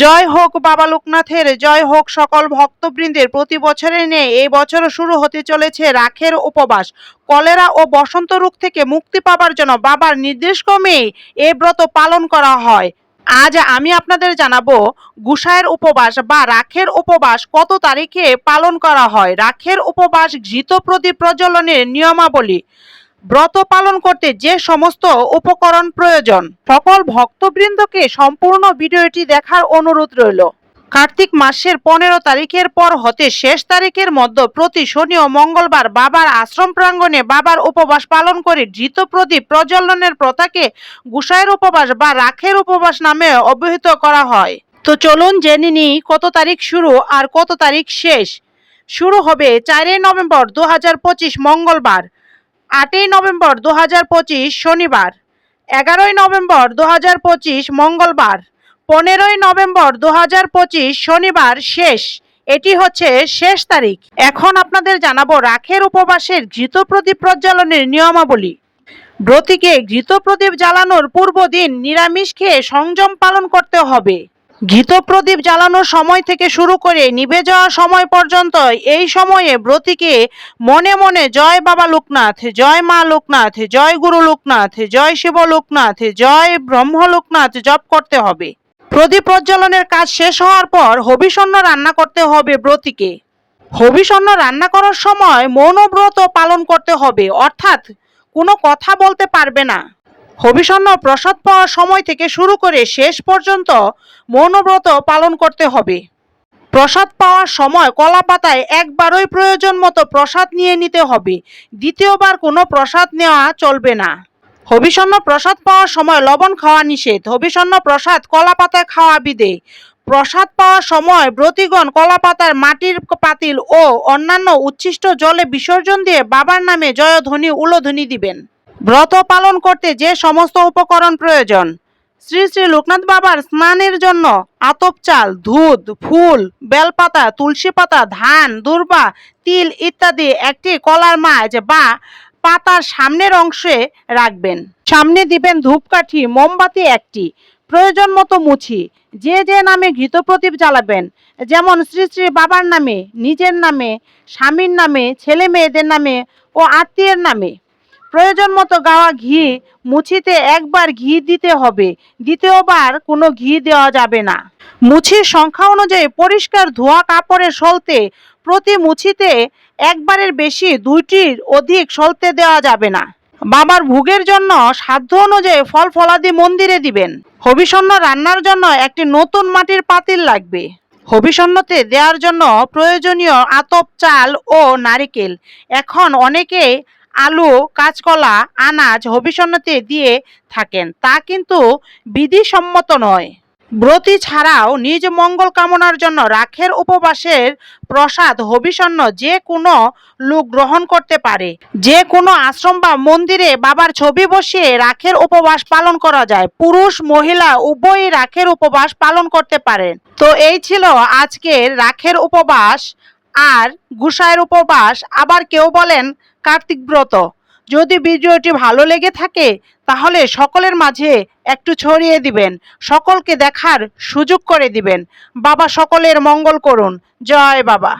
জয় হোক বাবা লোকনাথের, জয় হোক সকল ভক্তবৃন্দের। প্রতি বছরের নেই এই বছরও শুরু হতে চলেছে রাখের উপবাস। কলেরা ও বসন্ত রোগ থেকে মুক্তি পাবার জন্য বাবার নির্দেশক্রমে এ ব্রত পালন করা হয়। আজ আমি আপনাদের জানাব গুসাইয়ের উপবাস বা রাখের উপবাস কত তারিখে পালন করা হয়। রাখের উপবাস ঘৃত প্রদীপ প্রজ্বলনের নিয়মাবলী। ব্রত পালন করতে যে সমস্ত উপকরণ প্রয়োজন, সকল ভক্তবৃন্দকে সম্পূর্ণ ভিডিওটি দেখার অনুরোধ রইল। কার্তিক মাসের পনেরো তারিখের পর হতে শেষ তারিখের মধ্যে প্রতি শনি ও মঙ্গলবার বাবার আশ্রম প্রাঙ্গণে বাবার উপবাস পালন করে ধৃত প্রদীপ প্রজ্বলনের প্রথাকে গুসাইয়ের উপবাস বা রাখের উপবাস নামে অবহিত করা হয়। তো চলুন জেনে নিই কত তারিখ শুরু আর কত তারিখ শেষ। শুরু হবে চারই নভেম্বর দু হাজার পঁচিশ মঙ্গলবার। আটই নভেম্বর দু পঁচিশ শনিবার, এগারোই নভেম্বর দু পঁচিশ মঙ্গলবার, পনেরোই নভেম্বর দু পঁচিশ শনিবার শেষ। এটি হচ্ছে শেষ তারিখ। এখন আপনাদের জানাব রাখের উপবাসের ঘৃত প্রদীপ প্রজ্বালনের নিয়মাবলী। ব্রতীকে ঘৃত প্রদীপ জ্বালানোর পূর্ব দিন নিরামিষ খেয়ে সংযম পালন করতে হবে। ঘৃত প্রদীপ জ্বালানোর সময় থেকে শুরু করে নিভে যাওয়ার সময় পর্যন্ত এই সময়ে ব্রতীকে মনে মনে জয় বাবা লোকনাথ, জয় মা লোকনাথ, জয় গুরু লোকনাথ, জয় শিব লোকনাথ, জয় ব্রহ্ম লোকনাথ জপ করতে হবে। প্রদীপ প্রজ্বলনের কাজ শেষ হওয়ার পর হবিষণ্য রান্না করতে হবে ব্রতীকে। হবিষণ্য রান্না করার সময় মৌনব্রত পালন করতে হবে, অর্থাৎ কোনো কথা বলতে পারবে না। হবিষণ্য প্রসাদ পাওয়ার সময় থেকে শুরু করে শেষ পর্যন্ত মৌনব্রত পালন করতে হবে। প্রসাদ পাওয়ার সময় কলা পাতায় একবারই প্রয়োজন মতো প্রসাদ নিয়ে নিতে হবে। দ্বিতীয়বার কোনো প্রসাদ নেওয়া চলবে না। হবিষণ্য প্রসাদ পাওয়ার সময় লবণ খাওয়া নিষেধ। হবিষণ্য প্রসাদ কলা পাতায় খাওয়া বিদে প্রসাদ পাওয়ার সময় ব্রতিগণ কলা পাতার মাটির পাতিল ও অন্যান্য উচ্ছিষ্ট জলে বিসর্জন দিয়ে বাবার নামে জয়ধ্বনি উলোধ্বনি দিবেন। ব্রত পালন করতে যে সমস্ত উপকরণ প্রয়োজন। শ্রী শ্রী লোকনাথ বাবার স্নানের জন্য আতপ চাল, দুধ, ফুল, বেলপাতা, তুলসী পাতা, ধান দুর্বা তিল ইত্যাদি একটি কলার মাছ বা পাতার সামনের অংশে রাখবেন। সামনে দিবেন ধূপকাঠি, মোমবাতি একটি, প্রয়োজন মতো মুছি, যে যে নামে ঘৃত প্রদীপ জ্বালাবেন, যেমন শ্রী শ্রী বাবার নামে, নিজের নামে, স্বামীর নামে, ছেলে মেয়েদের নামে ও আত্মীয়ের নামে। প্রয়োজন মতো গাওয়া ঘি মুছিতে একবার ঘি দিতে হবে। দ্বিতীয়বার কোনো ঘি দেওয়া যাবে না। মুছির সংখ্যা অনুযায়ী পরিষ্কার ধোয়া কাপড়ে সলতে প্রতি মুছিতে একবারের বেশি দুইটির অধিক সলতে দেওয়া যাবে না। বাবার ভোগের জন্য সাধ্য অনুযায়ী ফল ফলাদি মন্দিরে দিবেন। হবিষণ্য রান্নার জন্য একটি নতুন মাটির পাতিল লাগবে। হবিষণ্যতে দেওয়ার জন্য প্রয়োজনীয় আতপ চাল ও নারিকেল। এখন অনেকে আলু, কাঁচকলা, আনাজ হবিষণ্যতে দিয়ে থাকেন। তা কিন্তু বিধিসম্মত নয়। ব্রতী ছাড়াও নিজ মঙ্গল কামনার জন্য রাখের উপবাসের প্রসাদ হবিষণ্য যে কোনো লোক গ্রহণ করতে পারে। যে কোনো আশ্রম বা মন্দিরে বাবার ছবি বসিয়ে রাখের উপবাস পালন করা যায়। পুরুষ, মহিলা উভয়ই রাখের উপবাস পালন করতে পারেন। তো এই ছিল আজকের রাখের উপবাস। আর গুসায়ের উপবাস আবার কেউ বলেন কার্তিক ব্রত। যদি ভিডিওটি ভালো লেগে থাকে, তাহলে সকলের মাঝে একটু ছড়িয়ে দিবেন, সকলকে দেখার সুযোগ করে দিবেন। বাবা সকলের মঙ্গল করুন। জয় বাবা।